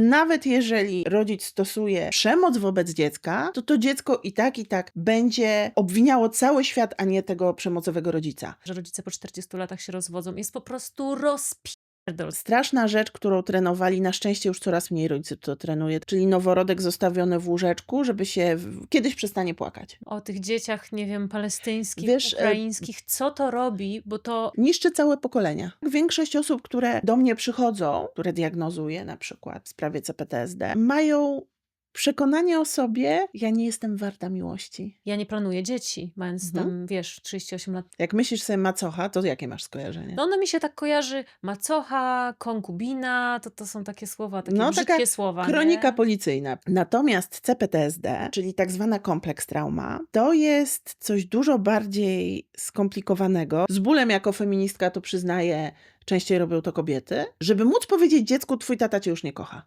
Nawet jeżeli rodzic stosuje przemoc wobec dziecka, to to dziecko i tak, i tak będzie obwiniało cały świat, a nie tego przemocowego rodzica. Że rodzice po 40 latach się rozwodzą, jest po prostu rozpierdol. Straszna rzecz, którą trenowali, na szczęście już coraz mniej rodziców to trenuje, czyli noworodek zostawiony w łóżeczku, żeby się w... kiedyś przestanie płakać. O tych dzieciach, nie wiem, palestyńskich, Wiesz, e, ukraińskich, co to robi, bo to Niszczy całe pokolenia. Większość osób, które do mnie przychodzą, które diagnozuję na przykład w sprawie CPTSD, mają przekonanie o sobie, ja nie jestem warta miłości. ja nie planuję dzieci, mając Mhm. tam, wiesz, 38 lat. Jak myślisz sobie macocha, to jakie masz skojarzenie? No one mi się tak kojarzy, macocha, konkubina, to, to są takie słowa, takie No, brzydkie słowa, Kronika nie? policyjna. Natomiast CPTSD, czyli tak zwana kompleks trauma, to jest coś dużo bardziej skomplikowanego. Z bólem jako feministka to przyznaję, częściej robią to kobiety, żeby móc powiedzieć dziecku, twój tata cię już nie kocha.